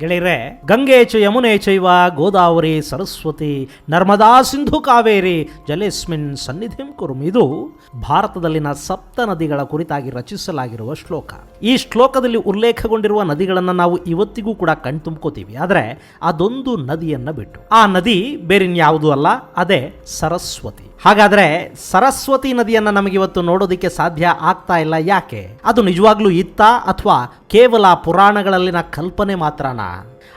ಗೆಳೆಯರೆ, ಗಂಗೆ ಚ ಯಮುನೆ ಚೈವ ಗೋದಾವರಿ ಸರಸ್ವತಿ, ನರ್ಮದಾ ಸಿಂಧು ಕಾವೇರಿ, ಜಲೇಸ್ಮಿನ್ ಸನ್ನಿಧಿಂ ಕುರುಮ್. ಇದು ಭಾರತದಲ್ಲಿನ ಸಪ್ತ ನದಿಗಳ ಕುರಿತಾಗಿ ರಚಿಸಲಾಗಿರುವ ಶ್ಲೋಕ. ಈ ಶ್ಲೋಕದಲ್ಲಿ ಉಲ್ಲೇಖಗೊಂಡಿರುವ ನದಿಗಳನ್ನು ನಾವು ಇವತ್ತಿಗೂ ಕೂಡ ಕಣ್ತುಂಬ್ಕೋತೀವಿ. ಆದರೆ ಅದೊಂದು ನದಿಯನ್ನು ಬಿಟ್ಟು. ಆ ನದಿ ಬೇರಿನ್ಯಾವುದೂ ಅಲ್ಲ, ಅದೇ ಸರಸ್ವತಿ. ಹಾಗಾದರೆ ಸರಸ್ವತಿ ನದಿಯನ್ನು ನಮಗೆ ಇವತ್ತು ನೋಡೋದಕ್ಕೆ ಸಾಧ್ಯ ಆಗ್ತಾ ಇಲ್ಲ ಯಾಕೆ? ಅದು ನಿಜವಾಗ್ಲೂ ಇತ್ತ ಅಥವಾ ಕೇವಲ ಪುರಾಣಗಳಲ್ಲಿನ ಕಲ್ಪನೆ ಮಾತ್ರನಾ?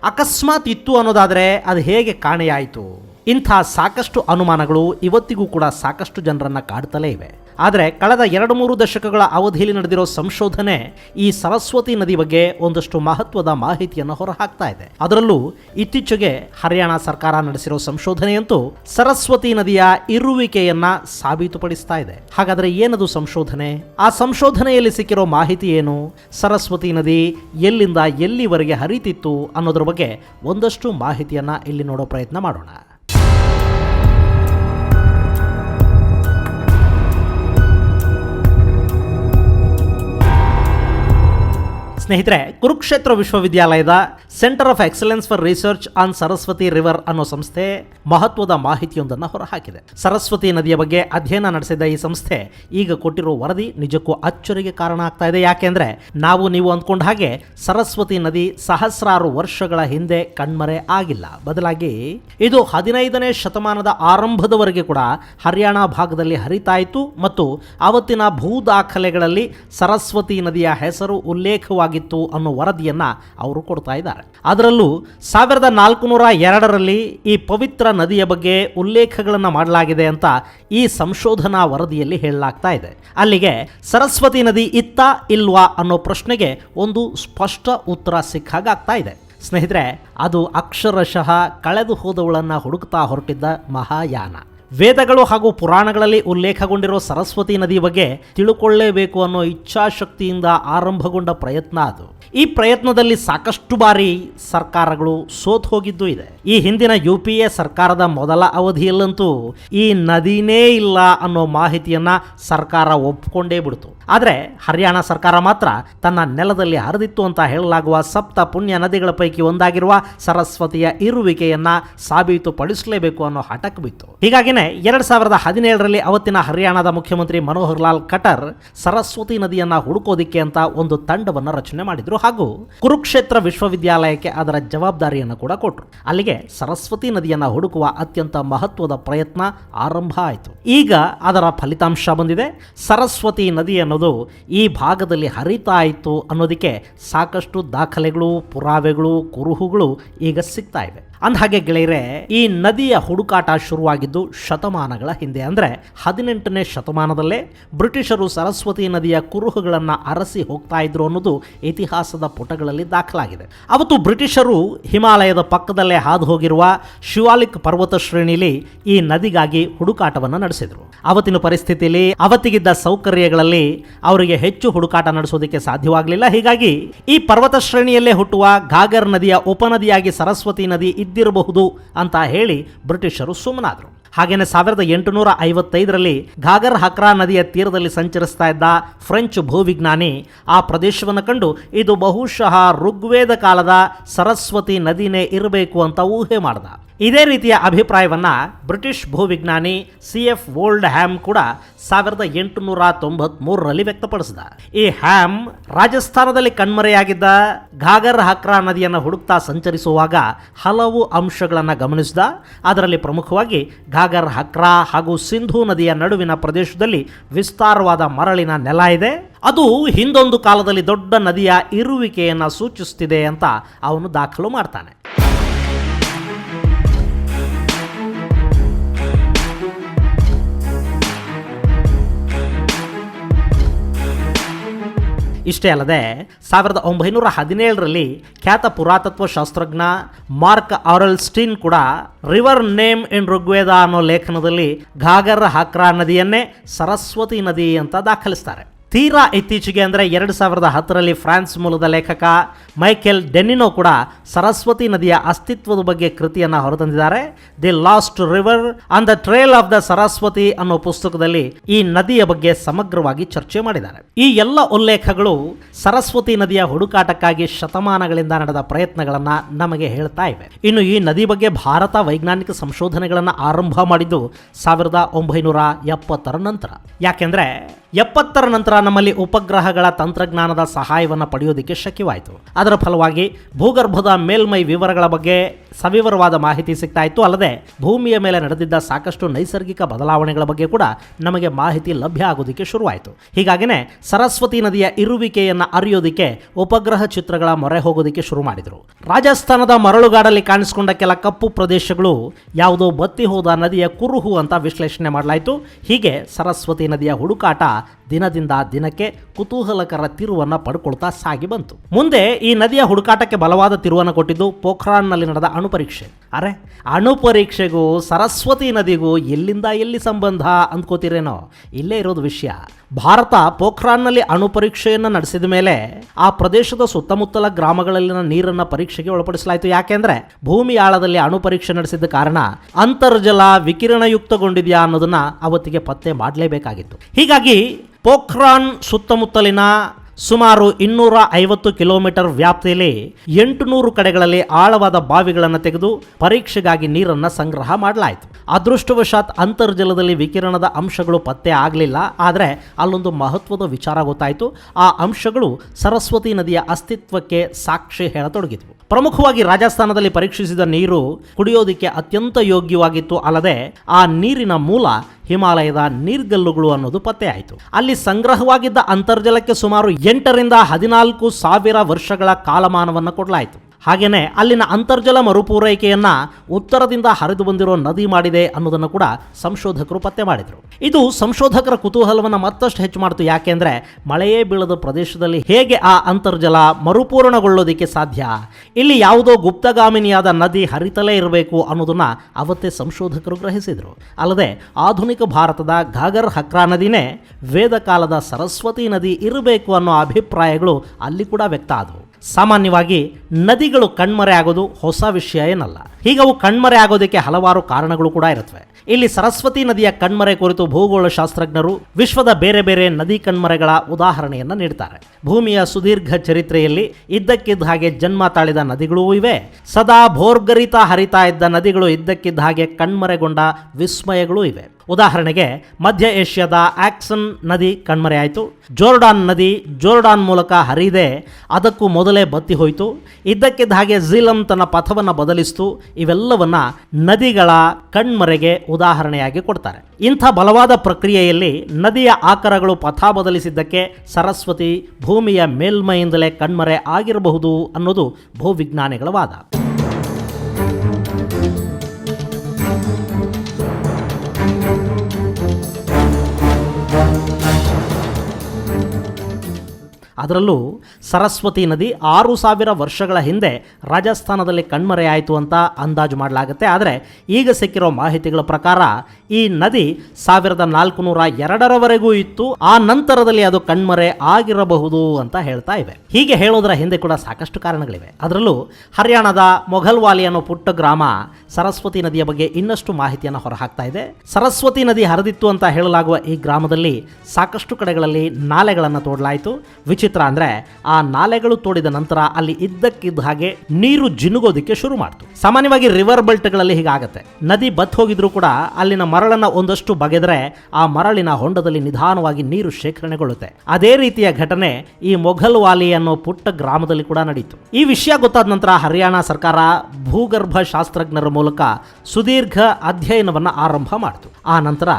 ಅಕಸ್ಮಾತ್ ಇತ್ತು ಅನ್ನೋದಾದರೆ ಅದು ಹೇಗೆ ಕಾಣೆಯಾಯಿತು? ಇಂಥ ಸಾಕಷ್ಟು ಅನುಮಾನಗಳು ಇವತ್ತಿಗೂ ಕೂಡ ಸಾಕಷ್ಟು ಜನರನ್ನ ಕಾಡ್ತಲೇ ಇವೆ. ಆದರೆ ಕಳೆದ ಎರಡು ಮೂರು ದಶಕಗಳ ಅವಧಿಯಲ್ಲಿ ನಡೆದಿರೋ ಸಂಶೋಧನೆ ಈ ಸರಸ್ವತಿ ನದಿ ಬಗ್ಗೆ ಒಂದಷ್ಟು ಮಹತ್ವದ ಮಾಹಿತಿಯನ್ನು ಹೊರಹಾಕ್ತಾ ಇದೆ. ಅದರಲ್ಲೂ ಇತ್ತೀಚೆಗೆ ಹರಿಯಾಣ ಸರ್ಕಾರ ನಡೆಸಿರೋ ಸಂಶೋಧನೆಯಂತೂ ಸರಸ್ವತಿ ನದಿಯ ಇರುವಿಕೆಯನ್ನ ಸಾಬೀತುಪಡಿಸ್ತಾ ಇದೆ. ಹಾಗಾದ್ರೆ ಏನದು ಸಂಶೋಧನೆ? ಆ ಸಂಶೋಧನೆಯಲ್ಲಿ ಸಿಕ್ಕಿರೋ ಮಾಹಿತಿ ಏನು? ಸರಸ್ವತಿ ನದಿ ಎಲ್ಲಿಂದ ಎಲ್ಲಿವರೆಗೆ ಹರಿತಿತ್ತು ಅನ್ನೋದ್ರ ಬಗ್ಗೆ ಒಂದಷ್ಟು ಮಾಹಿತಿಯನ್ನ ಇಲ್ಲಿ ನೋಡೋ ಪ್ರಯತ್ನ ಮಾಡೋಣ. ಸ್ನೇಹಿತರೆ, ಕುರುಕ್ಷೇತ್ರ ವಿಶ್ವವಿದ್ಯಾಲಯದ centre of excellence for research on Saraswati river ಅನ್ನೋ ಸಂಸ್ಥೆ ಮಹತ್ವದ ಮಾಹಿತಿಯೊಂದನ್ನು ಹೊರಹಾಕಿದೆ. ಸರಸ್ವತಿ ನದಿಯ ಬಗ್ಗೆ ಅಧ್ಯಯನ ನಡೆಸಿದ ಈ ಸಂಸ್ಥೆ ಈಗ ಕೊಟ್ಟಿರೋ ವರದಿ ನಿಜಕ್ಕೂ ಅಚ್ಚರಿಗೆ ಕಾರಣ ಆಗ್ತಾ ಇದೆ. ಯಾಕೆಂದ್ರೆ ನಾವು ನೀವು ಅಂದ್ಕೊಂಡ ಹಾಗೆ ಸರಸ್ವತಿ ನದಿ ಸಹಸ್ರಾರು ವರ್ಷಗಳ ಹಿಂದೆ ಕಣ್ಮರೆ ಆಗಿಲ್ಲ. ಬದಲಾಗಿ ಇದು ಹದಿನೈದನೇ ಶತಮಾನದ ಆರಂಭದವರೆಗೆ ಕೂಡ ಹರಿಯಾಣ ಭಾಗದಲ್ಲಿ ಹರಿತಾ ಮತ್ತು ಆವತ್ತಿನ ಭೂ ದಾಖಲೆಗಳಲ್ಲಿ ಸರಸ್ವತಿ ನದಿಯ ಹೆಸರು ಉಲ್ಲೇಖವಾಗಿತ್ತು ಅನ್ನೋ ವರದಿಯನ್ನ ಅವರು ಕೊಡ್ತಾ ಇದ್ದಾರೆ. ಅದರಲ್ಲೂ ಸಾವಿರದ ನಾಲ್ಕುನೂರ ಎರಡರಲ್ಲಿ ಈ ಪವಿತ್ರ ನದಿಯ ಬಗ್ಗೆ ಉಲ್ಲೇಖಗಳನ್ನು ಮಾಡಲಾಗಿದೆ ಅಂತ ಈ ಸಂಶೋಧನಾ ವರದಿಯಲ್ಲಿ ಹೇಳಲಾಗ್ತಾ ಇದೆ. ಅಲ್ಲಿಗೆ ಸರಸ್ವತಿ ನದಿ ಇತ್ತ ಇಲ್ವಾ ಅನ್ನೋ ಪ್ರಶ್ನೆಗೆ ಒಂದು ಸ್ಪಷ್ಟ ಉತ್ತರ ಸಿಕ್ಕಾಗ್ತಾ ಇದೆ. ಸ್ನೇಹಿತರೆ, ಅದು ಅಕ್ಷರಶಃ ಕಳೆದು ಹೋದವಳನ್ನು ಹುಡುಕ್ತಾ ಹೊರಟಿದ್ದ ಮಹಾಯಾನ. ವೇದಗಳು ಹಾಗೂ ಪುರಾಣಗಳಲ್ಲಿ ಉಲ್ಲೇಖಗೊಂಡಿರೋ ಸರಸ್ವತಿ ನದಿ ಬಗ್ಗೆ ತಿಳುಕೊಳ್ಳೇಬೇಕು ಅನ್ನೋ ಇಚ್ಛಾಶಕ್ತಿಯಿಂದ ಆರಂಭಗೊಂಡ ಪ್ರಯತ್ನ ಅದು. ಈ ಪ್ರಯತ್ನದಲ್ಲಿ ಸಾಕಷ್ಟು ಬಾರಿ ಸರ್ಕಾರಗಳು ಸೋತ್ ಹೋಗಿದ್ದು ಇದೆ. ಈ ಹಿಂದಿನ ಯು ಪಿ ಎ ಸರ್ಕಾರದ ಮೊದಲ ಅವಧಿಯಲ್ಲಂತೂ ಈ ನದಿನೇ ಇಲ್ಲ ಅನ್ನೋ ಮಾಹಿತಿಯನ್ನ ಸರ್ಕಾರ ಒಪ್ಕೊಂಡೇ ಬಿಡ್ತು. ಆದರೆ ಹರಿಯಾಣ ಸರ್ಕಾರ ಮಾತ್ರ ತನ್ನ ನೆಲದಲ್ಲಿ ಹರಿದಿತ್ತು ಅಂತ ಹೇಳಲಾಗುವ ಸಪ್ತ ಪುಣ್ಯ ನದಿಗಳ ಪೈಕಿ ಒಂದಾಗಿರುವ ಸರಸ್ವತಿಯ ಇರುವಿಕೆಯನ್ನು ಸಾಬೀತುಪಡಿಸಲೇಬೇಕು ಅನ್ನೋ ಹಠಕ್ಕೆ ಬಿತ್ತು. ಹೀಗಾಗಿನೇ ಎರಡು ಸಾವಿರದ ಹದಿನೇಳರಲ್ಲಿ ಅವತ್ತಿನ ಹರಿಯಾಣದ ಮುಖ್ಯಮಂತ್ರಿ ಮನೋಹರ್ ಲಾಲ್ ಖಟರ್ ಸರಸ್ವತಿ ನದಿಯನ್ನ ಹುಡುಕೋದಿಕ್ಕೆ ಅಂತ ಒಂದು ತಂಡವನ್ನು ರಚನೆ ಮಾಡಿದ್ರು. ಹಾಗೂ ಕುರುಕ್ಷೇತ್ರ ವಿಶ್ವವಿದ್ಯಾಲಯಕ್ಕೆ ಅದರ ಜವಾಬ್ದಾರಿಯನ್ನು ಕೂಡ ಕೊಟ್ಟರು ಅಲ್ಲಿಗೆ ಸರಸ್ವತಿ ನದಿಯನ್ನ ಹುಡುಕುವ ಅತ್ಯಂತ ಮಹತ್ವದ ಪ್ರಯತ್ನ ಆರಂಭ ಆಯಿತು. ಈಗ ಅದರ ಫಲಿತಾಂಶ ಬಂದಿದೆ. ಸರಸ್ವತಿ ನದಿ ಅನ್ನೋದು ಈ ಭಾಗದಲ್ಲಿ ಹರಿತಾ ಇತ್ತು ಅನ್ನೋದಕ್ಕೆ ಸಾಕಷ್ಟು ದಾಖಲೆಗಳು ಪುರಾವೆಗಳು ಕುರುಹುಗಳು ಈಗ ಸಿಗ್ತಾ ಇವೆ. ಅಂದಹಾಗೆ ಗೆಳೆಯರೆ, ಈ ನದಿಯ ಹುಡುಕಾಟ ಶುರುವಾಗಿದ್ದು ಶತಮಾನಗಳ ಹಿಂದೆ. ಅಂದರೆ ಹದಿನೆಂಟನೇ ಶತಮಾನದಲ್ಲೇ ಬ್ರಿಟಿಷರು ಸರಸ್ವತಿ ನದಿಯ ಕುರುಹುಗಳನ್ನು ಅರಸಿ ಹೋಗ್ತಾ ಇದ್ರು ಅನ್ನೋದು ಇತಿಹಾಸದ ಪುಟಗಳಲ್ಲಿ ದಾಖಲಾಗಿದೆ. ಅವತ್ತು ಬ್ರಿಟಿಷರು ಹಿಮಾಲಯದ ಪಕ್ಕದಲ್ಲೇ ಹಾದು ಹೋಗಿರುವ ಶಿವಾಲಿಕ್ ಪರ್ವತ ಶ್ರೇಣಿಲಿ ಈ ನದಿಗಾಗಿ ಹುಡುಕಾಟವನ್ನು ನಡೆಸಿದರು. ಅವತ್ತಿನ ಪರಿಸ್ಥಿತಿಯಲ್ಲಿ ಅವತ್ತಿಗಿದ್ದ ಸೌಕರ್ಯಗಳಲ್ಲಿ ಅವರಿಗೆ ಹೆಚ್ಚು ಹುಡುಕಾಟ ನಡೆಸೋದಕ್ಕೆ ಸಾಧ್ಯವಾಗಲಿಲ್ಲ. ಹೀಗಾಗಿ ಈ ಪರ್ವತ ಶ್ರೇಣಿಯಲ್ಲೇ ಹುಟ್ಟುವ ಘಾಗರ್ ನದಿಯ ಉಪನದಿಯಾಗಿ ಸರಸ್ವತಿ ನದಿ ಇದ್ದಿರಬಹುದು ಅಂತ ಹೇಳಿ ಬ್ರಿಟಿಷರು ಸುಮ್ಮನಾದರು. ಹಾಗೆಯೇ ಸಾವಿರದ ಎಂಟುನೂರ ಐವತ್ತೈದರಲ್ಲಿ ಘಾಗರ್ ಹಕ್ರಾ ನದಿಯ ತೀರದಲ್ಲಿ ಸಂಚರಿಸ್ತಾ ಇದ್ದ ಫ್ರೆಂಚ್ ಭೂವಿಜ್ಞಾನಿ ಆ ಪ್ರದೇಶವನ್ನು ಕಂಡು ಇದು ಬಹುಶಃ ಋಗ್ವೇದ ಕಾಲದ ಸರಸ್ವತಿ ನದಿನೇ ಇರಬೇಕು ಅಂತ ಊಹೆ ಮಾಡ್ದ. ಇದೇ ರೀತಿಯ ಅಭಿಪ್ರಾಯವನ್ನು ಬ್ರಿಟಿಷ್ ಭೂವಿಜ್ಞಾನಿ ಸಿ ಎಫ್ ವೋಲ್ಡ್ ಹ್ಯಾಮ್ ಕೂಡ ಸಾವಿರದ ಎಂಟುನೂರ ತೊಂಬತ್ಮೂರರಲ್ಲಿ ವ್ಯಕ್ತಪಡಿಸಿದ. ಈ ಹ್ಯಾಮ್ ರಾಜಸ್ಥಾನದಲ್ಲಿ ಕಣ್ಮರೆಯಾಗಿದ್ದ ಘಾಗರ್ ಹಕ್ರಾ ನದಿಯನ್ನು ಹುಡುಕ್ತಾ ಸಂಚರಿಸುವಾಗ ಹಲವು ಅಂಶಗಳನ್ನು ಗಮನಿಸಿದ. ಅದರಲ್ಲಿ ಪ್ರಮುಖವಾಗಿ ಘಾಗರ್ ಹಕ್ರಾ ಹಾಗೂ ಸಿಂಧೂ ನದಿಯ ನಡುವಿನ ಪ್ರದೇಶದಲ್ಲಿ ವಿಸ್ತಾರವಾದ ಮರಳಿನ ನೆಲ ಇದೆ. ಅದು ಹಿಂದೊಂದು ಕಾಲದಲ್ಲಿ ದೊಡ್ಡ ನದಿಯ ಇರುವಿಕೆಯನ್ನು ಸೂಚಿಸುತ್ತಿದೆ ಅಂತ ಅವನು ದಾಖಲು ಮಾಡ್ತಾನೆ. ಇಷ್ಟೇ ಅಲ್ಲದೆ ಸಾವಿರದ ಒಂಬೈನೂರ ಹದಿನೇಳರಲ್ಲಿ ಖ್ಯಾತ ಪುರಾತತ್ವ ಶಾಸ್ತ್ರಜ್ಞ ಮಾರ್ಕ್ ಆರಲ್ಸ್ಟೀನ್ ಕೂಡ ರಿವರ್ ನೇಮ್ ಇನ್ ಋಗ್ವೇದ ಅನ್ನೋ ಲೇಖನದಲ್ಲಿ ಘಾಗರ್ ಹಾಕ್ರಾ ನದಿಯನ್ನೇ ಸರಸ್ವತಿ ನದಿ ಅಂತ ದಾಖಲಿಸ್ತಾರೆ. ತೀರಾ ಇತ್ತೀಚೆಗೆ ಅಂದರೆ ಎರಡು ಸಾವಿರದ ಹತ್ತರಲ್ಲಿ ಫ್ರಾನ್ಸ್ ಮೂಲದ ಲೇಖಕ ಮೈಕೆಲ್ ಡೆನಿನೋ ಕೂಡ ಸರಸ್ವತಿ ನದಿಯ ಅಸ್ತಿತ್ವದ ಬಗ್ಗೆ ಕೃತಿಯನ್ನು ಹೊರತಂದಿದ್ದಾರೆ. The lost river on the trail of the Saraswati ಅನ್ನೋ ಪುಸ್ತಕದಲ್ಲಿ ಈ ನದಿಯ ಬಗ್ಗೆ ಸಮಗ್ರವಾಗಿ ಚರ್ಚೆ ಮಾಡಿದ್ದಾರೆ. ಈ ಎಲ್ಲ ಉಲ್ಲೇಖಗಳು ಸರಸ್ವತಿ ನದಿಯ ಹುಡುಕಾಟಕ್ಕಾಗಿ ಶತಮಾನಗಳಿಂದ ನಡೆದ ಪ್ರಯತ್ನಗಳನ್ನ ನಮಗೆ ಹೇಳ್ತಾ ಇವೆ. ಇನ್ನು ಈ ನದಿ ಬಗ್ಗೆ ಭಾರತ ವೈಜ್ಞಾನಿಕ ಸಂಶೋಧನೆಗಳನ್ನು ಆರಂಭ ಮಾಡಿದ್ದು ಸಾವಿರದ ಒಂಬೈನೂರ ಎಪ್ಪತ್ತರ ನಂತರ. ಯಾಕೆಂದ್ರೆ ಎಪ್ಪತ್ತರ ನಂತರ ನಮ್ಮಲ್ಲಿ ಉಪಗ್ರಹಗಳ ತಂತ್ರಜ್ಞಾನದ ಸಹಾಯವನ್ನು ಪಡೆಯೋದಕ್ಕೆ ಶಕ್ಯವಾಯಿತು. ಅದರ ಫಲವಾಗಿ ಭೂಗರ್ಭದ ಮೇಲ್ಮೈ ವಿವರಗಳ ಬಗ್ಗೆ ಸವಿವರವಾದ ಮಾಹಿತಿ ಸಿಗ್ತಾ ಇತ್ತು ಅಲ್ಲದೆ ಭೂಮಿಯ ಮೇಲೆ ನಡೆದಿದ್ದ ಸಾಕಷ್ಟು ನೈಸರ್ಗಿಕ ಬದಲಾವಣೆಗಳ ಬಗ್ಗೆ ಕೂಡ ನಮಗೆ ಮಾಹಿತಿ ಲಭ್ಯ ಆಗೋದಕ್ಕೆ ಶುರುವಾಯಿತು. ಹೀಗಾಗಿನೇ ಸರಸ್ವತಿ ನದಿಯ ಇರುವಿಕೆಯನ್ನು ಅರಿಯೋದಕ್ಕೆ ಉಪಗ್ರಹ ಚಿತ್ರಗಳ ಮೊರೆ ಹೋಗೋದಕ್ಕೆ ಶುರು ಮಾಡಿದರು. ರಾಜಸ್ಥಾನದ ಮರಳುಗಾಡಲ್ಲಿ ಕಾಣಿಸಿಕೊಂಡ ಕೆಲ ಕಪ್ಪು ಪ್ರದೇಶಗಳು ಯಾವುದೋ ಬತ್ತಿ ಹೋದ ನದಿಯ ಕುರುಹು ಅಂತ ವಿಶ್ಲೇಷಣೆ ಮಾಡಲಾಯಿತು. ಹೀಗೆ ಸರಸ್ವತಿ ನದಿಯ ಹುಡುಕಾಟ ದಿನದಿಂದ ದಿನಕ್ಕೆ ಕುತೂಹಲಕರ ತಿರುವನ್ನು ಪಡ್ಕೊಳ್ತಾ ಸಾಗಿ ಬಂತು. ಮುಂದೆ ಈ ನದಿಯ ಹುಡುಕಾಟಕ್ಕೆ ಬಲವಾದ ತಿರುವನ್ನು ಕೊಟ್ಟಿದ್ದು ಪೋಖ್ರಾನ್ನಲ್ಲಿ ನಡೆದ ಅಣು ಪರೀಕ್ಷೆ ಅರೆ ಅಣು ಪರೀಕ್ಷೆಗೂ ಸರಸ್ವತಿ ನದಿಗೂ ಎಲ್ಲಿಂದ ಎಲ್ಲಿ ಸಂಬಂಧ ಅಂದ್ಕೋತೀರೇನೋ? ಇಲ್ಲೇ ಇರೋದು ವಿಷಯ. ಭಾರತ ಪೋಖ್ರಾನ್ನಲ್ಲಿ ಅಣು ಪರೀಕ್ಷೆಯನ್ನು ನಡೆಸಿದ ಮೇಲೆ ಆ ಪ್ರದೇಶದ ಸುತ್ತಮುತ್ತಲ ಗ್ರಾಮಗಳಲ್ಲಿನ ನೀರನ್ನು ಪರೀಕ್ಷೆಗೆ ಒಳಪಡಿಸಲಾಯಿತು. ಯಾಕೆಂದ್ರೆ ಭೂಮಿ ಆಳದಲ್ಲಿ ಅಣು ಪರೀಕ್ಷೆ ನಡೆಸಿದ ಕಾರಣ ಅಂತರ್ಜಲ ವಿಕಿರಣಯುಕ್ತಗೊಂಡಿದೆಯಾ ಅನ್ನೋದನ್ನ ಅವತ್ತಿಗೆ ಪತ್ತೆ ಮಾಡಲೇಬೇಕಾಗಿತ್ತು. ಹೀಗಾಗಿ ಪೋಖ್ರಾನ್ ಸುತ್ತಮುತ್ತಲಿನ ಸುಮಾರು ಇನ್ನೂರ ಐವತ್ತು ಕಿಲೋಮೀಟರ್ ವ್ಯಾಪ್ತಿಯಲ್ಲಿ ಎಂಟುನೂರು ಕಡೆಗಳಲ್ಲಿ ಆಳವಾದ ಬಾವಿಗಳನ್ನು ತೆಗೆದು ಪರೀಕ್ಷೆಗಾಗಿ ನೀರನ್ನು ಸಂಗ್ರಹ ಮಾಡಲಾಯಿತು. ಅದೃಷ್ಟವಶಾತ್ ಅಂತರ್ಜಲದಲ್ಲಿ ವಿಕಿರಣದ ಅಂಶಗಳು ಪತ್ತೆ ಆಗಲಿಲ್ಲ, ಆದರೆ ಅಲ್ಲೊಂದು ಮಹತ್ವದ ವಿಚಾರ ಗೊತ್ತಾಯಿತು. ಆ ಅಂಶಗಳು ಸರಸ್ವತಿ ನದಿಯ ಅಸ್ತಿತ್ವಕ್ಕೆ ಸಾಕ್ಷಿ ಹೇಳತೊಡಗಿದ್ವು. ಪ್ರಮುಖವಾಗಿ ರಾಜಸ್ಥಾನದಲ್ಲಿ ಪರೀಕ್ಷಿಸಿದ ನೀರು ಕುಡಿಯೋದಕ್ಕೆ ಅತ್ಯಂತ ಯೋಗ್ಯವಾಗಿತ್ತು ಅಲ್ಲದೆ ಆ ನೀರಿನ ಮೂಲ ಹಿಮಾಲಯದ ನೀರ್ಗಲ್ಲುಗಳು ಅನ್ನೋದು ಪತ್ತೆಯಾಯಿತು ಅಲ್ಲಿ ಸಂಗ್ರಹವಾಗಿದ್ದ ಅಂತರ್ಜಲಕ್ಕೆ ಸುಮಾರು ಎಂಟರಿಂದ ಹದಿನಾಲ್ಕು ಸಾವಿರ ವರ್ಷಗಳ ಕಾಲಮಾನವನ್ನು ಕೊಡಲಾಯಿತು. ಹಾಗೆಯೇ ಅಲ್ಲಿನ ಅಂತರ್ಜಲ ಮರುಪೂರೈಕೆಯನ್ನು ಉತ್ತರದಿಂದ ಹರಿದು ಬಂದಿರೋ ನದಿ ಮಾಡಿದೆ ಅನ್ನೋದನ್ನು ಕೂಡ ಸಂಶೋಧಕರು ಪತ್ತೆ ಮಾಡಿದರು. ಇದು ಸಂಶೋಧಕರ ಕುತೂಹಲವನ್ನು ಮತ್ತಷ್ಟು ಹೆಚ್ಚು ಮಾಡಿತು ಯಾಕೆಂದ್ರೆ ಮಳೆಯೇ ಬೀಳದ ಪ್ರದೇಶದಲ್ಲಿ ಹೇಗೆ ಆ ಅಂತರ್ಜಲ ಮರುಪೂರಣಗೊಳ್ಳೋದಿಕ್ಕೆ ಸಾಧ್ಯ? ಇಲ್ಲಿ ಯಾವುದೋ ಗುಪ್ತಗಾಮಿನಿಯಾದ ನದಿ ಹರಿತಲೇ ಇರಬೇಕು ಅನ್ನೋದನ್ನ ಅವತ್ತೇ ಸಂಶೋಧಕರು ಗ್ರಹಿಸಿದರು. ಅಲ್ಲದೆ ಆಧುನಿಕ ಭಾರತದ ಘಾಗರ್ ಹಕ್ರಾ ನದಿನೇ ವೇದ ಕಾಲದ ಸರಸ್ವತಿ ನದಿ ಇರಬೇಕು ಅನ್ನೋ ಅಭಿಪ್ರಾಯಗಳು ಅಲ್ಲಿ ಕೂಡ ವ್ಯಕ್ತ ಆದವು. ಸಾಮಾನ್ಯವಾಗಿ ನದಿಗಳು ಕಣ್ಮರೆ ಆಗೋದು ಹೊಸ ವಿಷಯ ಏನಲ್ಲ. ಹೀಗೆ ಅವು ಕಣ್ಮರೆ ಆಗೋದಕ್ಕೆ ಹಲವಾರು ಕಾರಣಗಳು ಕೂಡ ಇರುತ್ತವೆ. ಇಲ್ಲಿ ಸರಸ್ವತಿ ನದಿಯ ಕಣ್ಮರೆ ಕುರಿತು ಭೂಗೋಳ ಶಾಸ್ತ್ರಜ್ಞರು ವಿಶ್ವದ ಬೇರೆ ಬೇರೆ ನದಿ ಕಣ್ಮರೆಗಳ ಉದಾಹರಣೆಯನ್ನು ನೀಡ್ತಾರೆ. ಭೂಮಿಯ ಸುದೀರ್ಘ ಚರಿತ್ರೆಯಲ್ಲಿ ಇದ್ದಕ್ಕಿದ್ದ ಹಾಗೆ ಜನ್ಮ ತಾಳಿದ ನದಿಗಳೂ ಇವೆ. ಸದಾ ಭೋರ್ಗರಿತ ಹರಿತಾ ಇದ್ದ ನದಿಗಳು ಇದ್ದಕ್ಕಿದ್ದ ಹಾಗೆ ಕಣ್ಮರೆಗೊಂಡ ವಿಸ್ಮಯಗಳೂ ಇವೆ. ಉದಾಹರಣೆಗೆ, ಮಧ್ಯ ಏಷ್ಯಾದ ಆಕ್ಸನ್ ನದಿ ಕಣ್ಮರೆಯಾಯಿತು ಜೋರ್ಡಾನ್ ನದಿ ಜೋರ್ಡಾನ್ ಮೂಲಕ ಹರಿದೆ ಅದಕ್ಕೂ ಮೊದಲೇ ಬತ್ತಿ ಹೋಯಿತು. ಇದ್ದಕ್ಕಿದ್ದ ಹಾಗೆ ಝೀಲಂ ತನ್ನ ಪಥವನ್ನು ಬದಲಿಸಿತು. ಇವೆಲ್ಲವನ್ನ ನದಿಗಳ ಕಣ್ಮರೆಗೆ ಉದಾಹರಣೆಯಾಗಿ ಕೊಡ್ತಾರೆ. ಇಂಥ ಬಲವಾದ ಪ್ರಕ್ರಿಯೆಯಲ್ಲಿ ನದಿಯ ಆಕಾರಗಳು ಪಥ ಬದಲಿಸಿದ್ದಕ್ಕೆ ಸರಸ್ವತಿ ಭೂಮಿಯ ಮೇಲ್ಮೈಯಿಂದಲೇ ಕಣ್ಮರೆ ಆಗಿರಬಹುದು ಅನ್ನೋದು ಭೂವಿಜ್ಞಾನಿಗಳ ವಾದ. ಅದರಲ್ಲೂ ಸರಸ್ವತಿ ನದಿ ಆರು ಸಾವಿರ ವರ್ಷಗಳ ಹಿಂದೆ ರಾಜಸ್ಥಾನದಲ್ಲಿ ಕಣ್ಮರೆಯಾಯಿತು ಅಂತ ಅಂದಾಜು ಮಾಡಲಾಗುತ್ತೆ. ಆದರೆ ಈಗ ಸಿಕ್ಕಿರೋ ಮಾಹಿತಿಗಳ ಪ್ರಕಾರ ಈ ನದಿ ಸಾವಿರದ ನಾಲ್ಕುನೂರ ಎರಡರವರೆಗೂ ಇತ್ತು. ಆ ನಂತರದಲ್ಲಿ ಅದು ಕಣ್ಮರೆ ಆಗಿರಬಹುದು ಅಂತ ಹೇಳ್ತಾ ಇವೆ. ಹೀಗೆ ಹೇಳೋದರ ಹಿಂದೆ ಕೂಡ ಸಾಕಷ್ಟು ಕಾರಣಗಳಿವೆ. ಅದರಲ್ಲೂ ಹರಿಯಾಣದ ಮೊಘಲ್ವಾಲಿ ಅನ್ನೋ ಪುಟ್ಟ ಗ್ರಾಮ ಸರಸ್ವತಿ ನದಿಯ ಬಗ್ಗೆ ಇನ್ನಷ್ಟು ಮಾಹಿತಿಯನ್ನು ಹೊರಹಾಕ್ತಾ ಇದೆ. ಸರಸ್ವತಿ ನದಿ ಹರಿದಿತ್ತು ಅಂತ ಹೇಳಲಾಗುವ ಈ ಗ್ರಾಮದಲ್ಲಿ ಸಾಕಷ್ಟು ಕಡೆಗಳಲ್ಲಿ ನಾಲೆಗಳನ್ನು ತೋಡಲಾಯಿತು. ವಿಚಿತ್ರ ಅಂದ್ರೆ ಆ ನಾಲೆಗಳು ತೋಡಿದ ನಂತರ ಅಲ್ಲಿ ಇದ್ದಕ್ಕಿದ್ದ ಹಾಗೆ ನೀರು ಜಿನುಗೋದಿಕ್ಕೆ ಶುರು ಮಾಡ್ತು. ಸಾಮಾನ್ಯವಾಗಿ ರಿವರ್ ಬೆಲ್ಟ್ಗಳಲ್ಲಿ ಹೀಗಾಗತ್ತೆ ನದಿ ಬತ್ ಹೋಗಿದ್ರು ಕೂಡ ಅಲ್ಲಿನ ಮರಳನ್ನ ಒಂದಷ್ಟು ಬಗೆದರೆ ಆ ಮರಳಿನ ಹೊಂಡದಲ್ಲಿ ನಿಧಾನವಾಗಿ ನೀರು ಶೇಖರಣೆಗೊಳ್ಳುತ್ತೆ. ಅದೇ ರೀತಿಯ ಘಟನೆ ಈ ಮೊಘಲ್ ವಾಲಿ ಅನ್ನೋ ಪುಟ್ಟ ಗ್ರಾಮದಲ್ಲಿ ಕೂಡ ನಡೀತು. ಈ ವಿಷಯ ಗೊತ್ತಾದ ನಂತರ ಹರಿಯಾಣ ಸರ್ಕಾರ ಭೂಗರ್ಭ ಶಾಸ್ತ್ರಜ್ಞರ ಮೂಲಕ ಸುದೀರ್ಘ ಅಧ್ಯಯನವನ್ನ ಆರಂಭ ಮಾಡಿತು. ಆ ನಂತರ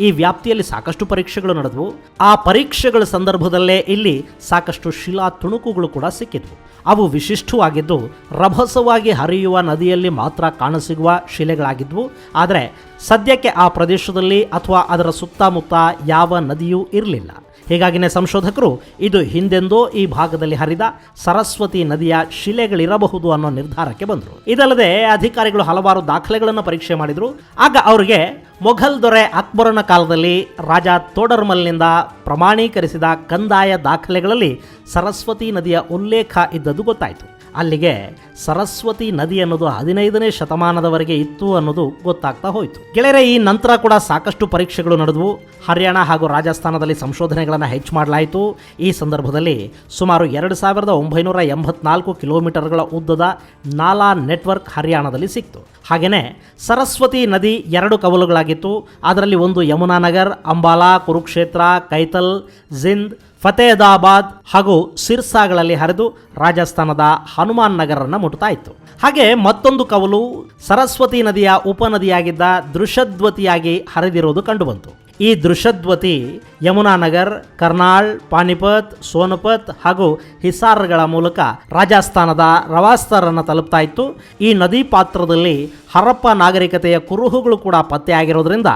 ಈ ವ್ಯಾಪ್ತಿಯಲ್ಲಿ ಸಾಕಷ್ಟು ಪರೀಕ್ಷೆಗಳು ನಡೆದವು. ಆ ಪರೀಕ್ಷೆಗಳ ಸಂದರ್ಭದಲ್ಲೇ ಇಲ್ಲಿ ಸಾಕಷ್ಟು ಶಿಲಾ ತುಣುಕುಗಳು ಕೂಡ ಸಿಕ್ಕಿದ್ವು. ಅವು ವಿಶಿಷ್ಟವಾಗಿದ್ದು, ರಭಸವಾಗಿ ಹರಿಯುವ ನದಿಯಲ್ಲಿ ಮಾತ್ರ ಕಾಣಸಿಗುವ ಶಿಲೆಗಳಾಗಿದ್ವು. ಆದರೆ ಸದ್ಯಕ್ಕೆ ಆ ಪ್ರದೇಶದಲ್ಲಿ ಅಥವಾ ಅದರ ಸುತ್ತಮುತ್ತ ಯಾವ ನದಿಯೂ ಇರಲಿಲ್ಲ. ಹೀಗಾಗಿನೇ ಸಂಶೋಧಕರು, ಇದು ಹಿಂದೆಂದೋ ಈ ಭಾಗದಲ್ಲಿ ಹರಿದ ಸರಸ್ವತಿ ನದಿಯ ಶಿಲೆಗಳಿರಬಹುದು ಅನ್ನೋ ನಿರ್ಧಾರಕ್ಕೆ ಬಂದರು. ಇದಲ್ಲದೆ ಅಧಿಕಾರಿಗಳು ಹಲವಾರು ದಾಖಲೆಗಳನ್ನು ಪರೀಕ್ಷೆ ಮಾಡಿದರು. ಆಗ ಅವರಿಗೆ ಮೊಘಲ್ ದೊರೆ ಅಕ್ಬರನ ಕಾಲದಲ್ಲಿ ರಾಜ ತೋಡರ್ಮಲ್ನಿಂದ ಪ್ರಮಾಣೀಕರಿಸಿದ ಕಂದಾಯ ದಾಖಲೆಗಳಲ್ಲಿ ಸರಸ್ವತಿ ನದಿಯ ಉಲ್ಲೇಖ ಇದ್ದದ್ದು ಗೊತ್ತಾಯಿತು. ಅಲ್ಲಿಗೆ ಸರಸ್ವತಿ ನದಿ ಅನ್ನೋದು ಹದಿನೈದನೇ ಶತಮಾನದವರೆಗೆ ಇತ್ತು ಅನ್ನೋದು ಗೊತ್ತಾಗ್ತಾ ಹೋಯಿತು. ಗೆಳೆಯರೆ, ಈ ನಂತರ ಕೂಡ ಸಾಕಷ್ಟು ಪರೀಕ್ಷೆಗಳು ನಡೆದವು. ಹರಿಯಾಣ ಹಾಗೂ ರಾಜಸ್ಥಾನದಲ್ಲಿ ಸಂಶೋಧನೆಗಳನ್ನು ಹೆಚ್ಚು ಮಾಡಲಾಯಿತು. ಈ ಸಂದರ್ಭದಲ್ಲಿ ಸುಮಾರು ಎರಡು ಸಾವಿರದ ಒಂಬೈನೂರ ಎಂಬತ್ನಾಲ್ಕು ಕಿಲೋಮೀಟರ್ಗಳ ಉದ್ದದ ನಾಲಾ ನೆಟ್ವರ್ಕ್ ಹರಿಯಾಣದಲ್ಲಿ ಸಿಕ್ತು. ಹಾಗೆಯೇ ಸರಸ್ವತಿ ನದಿ ಎರಡು ಕವಲುಗಳಾಗಿತ್ತು. ಅದರಲ್ಲಿ ಒಂದು ಯಮುನಾನಗರ್, ಅಂಬಾಲಾ, ಕುರುಕ್ಷೇತ್ರ, ಕೈತಲ್ ಜಿಂದ್ ಫತೇದಾಬಾದ್ ಹಾಗೂ ಸಿರ್ಸಾಗಳಲ್ಲಿ ಹರಿದು ರಾಜಸ್ಥಾನದ ಹನುಮಾನ್ ನಗರನ್ನು ಮುಟ್ತಾ ಇತ್ತು. ಹಾಗೆ ಮತ್ತೊಂದು ಕವಲು ಸರಸ್ವತಿ ನದಿಯ ಉಪನದಿಯಾಗಿದ್ದ ದೃಶದ್ವತಿಯಾಗಿ ಹರಿದಿರುವುದು ಕಂಡುಬಂತು. ಈ ದೃಶದ್ವತಿ ಯಮುನಾ ನಗರ್, ಕರ್ನಾಳ್, ಪಾನಿಪತ್, ಸೋನಪತ್ ಹಾಗೂ ಹಿಸಾರ್ಗಳ ಮೂಲಕ ರಾಜಸ್ಥಾನದ ರವಾಸ್ತರನ್ನು ತಲುಪ್ತಾ ಇತ್ತು. ಈ ನದಿ ಪಾತ್ರದಲ್ಲಿ ಹರಪ್ಪ ನಾಗರಿಕತೆಯ ಕುರುಹುಗಳು ಕೂಡ ಪತ್ತೆಯಾಗಿರೋದ್ರಿಂದ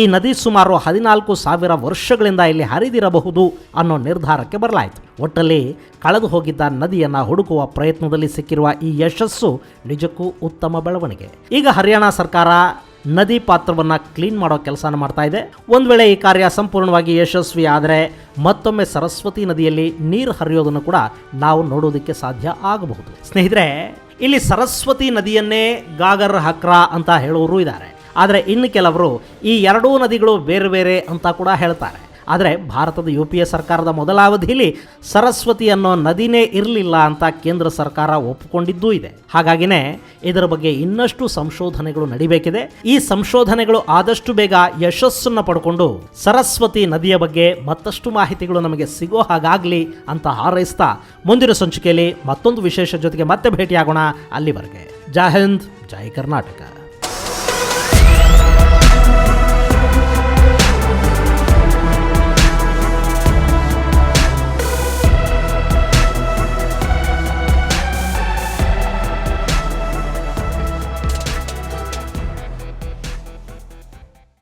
ಈ ನದಿ ಸುಮಾರು ಹದಿನಾಲ್ಕು ಸಾವಿರ ವರ್ಷಗಳಿಂದ ಇಲ್ಲಿ ಹರಿದಿರಬಹುದು ಅನ್ನೋ ನಿರ್ಧಾರಕ್ಕೆ ಬರಲಾಯಿತು. ಒಟ್ಟಲ್ಲಿ ಕಳೆದು ಹೋಗಿದ್ದ ನದಿಯನ್ನು ಹುಡುಕುವ ಪ್ರಯತ್ನದಲ್ಲಿ ಸಿಕ್ಕಿರುವ ಈ ಯಶಸ್ಸು ನಿಜಕ್ಕೂ ಉತ್ತಮ ಬೆಳವಣಿಗೆ. ಈಗ ಹರಿಯಾಣ ಸರ್ಕಾರ ನದಿ ಪಾತ್ರವನ್ನು ಕ್ಲೀನ್ ಮಾಡೋ ಕೆಲಸನ ಮಾಡ್ತಾ ಇದೆ. ಒಂದು ವೇಳೆ ಈ ಕಾರ್ಯ ಸಂಪೂರ್ಣವಾಗಿ ಯಶಸ್ವಿ ಆದರೆ ಮತ್ತೊಮ್ಮೆ ಸರಸ್ವತಿ ನದಿಯಲ್ಲಿ ನೀರು ಹರಿಯೋದನ್ನು ಕೂಡ ನಾವು ನೋಡೋದಕ್ಕೆ ಸಾಧ್ಯ ಆಗಬಹುದು. ಸ್ನೇಹಿತರೆ, ಇಲ್ಲಿ ಸರಸ್ವತಿ ನದಿಯನ್ನೇ ಗಾಗರ್ ಹಕ್ರಾ ಅಂತ ಹೇಳೋರು ಇದ್ದಾರೆ. ಆದರೆ ಇನ್ನು ಕೆಲವರು ಈ ಎರಡೂ ನದಿಗಳು ಬೇರೆ ಬೇರೆ ಅಂತ ಕೂಡ ಹೇಳ್ತಾರೆ. ಆದರೆ ಭಾರತದ ಯು ಪಿ ಎ ಸರ್ಕಾರದ ಮೊದಲ ಅವಧಿಯಲ್ಲಿ ಸರಸ್ವತಿ ಅನ್ನೋ ನದಿನೇ ಇರಲಿಲ್ಲ ಅಂತ ಕೇಂದ್ರ ಸರ್ಕಾರ ಒಪ್ಪಿಕೊಂಡಿದ್ದೂ ಇದೆ. ಹಾಗಾಗಿನೇ ಇದರ ಬಗ್ಗೆ ಇನ್ನಷ್ಟು ಸಂಶೋಧನೆಗಳು ನಡಿಬೇಕಿದೆ. ಈ ಸಂಶೋಧನೆಗಳು ಆದಷ್ಟು ಬೇಗ ಯಶಸ್ಸನ್ನು ಪಡ್ಕೊಂಡು ಸರಸ್ವತಿ ನದಿಯ ಬಗ್ಗೆ ಮತ್ತಷ್ಟು ಮಾಹಿತಿಗಳು ನಮಗೆ ಸಿಗೋ ಹಾಗಾಗಲಿ ಅಂತ ಹಾರೈಸ್ತಾ ಮುಂದಿನ ಸಂಚಿಕೆಯಲ್ಲಿ ಮತ್ತೊಂದು ವಿಶೇಷ ಜೊತೆಗೆ ಮತ್ತೆ ಭೇಟಿಯಾಗೋಣ ಅಲ್ಲಿವರೆಗೆ. ಜೈ ಹಿಂದ್, ಜೈ ಕರ್ನಾಟಕ.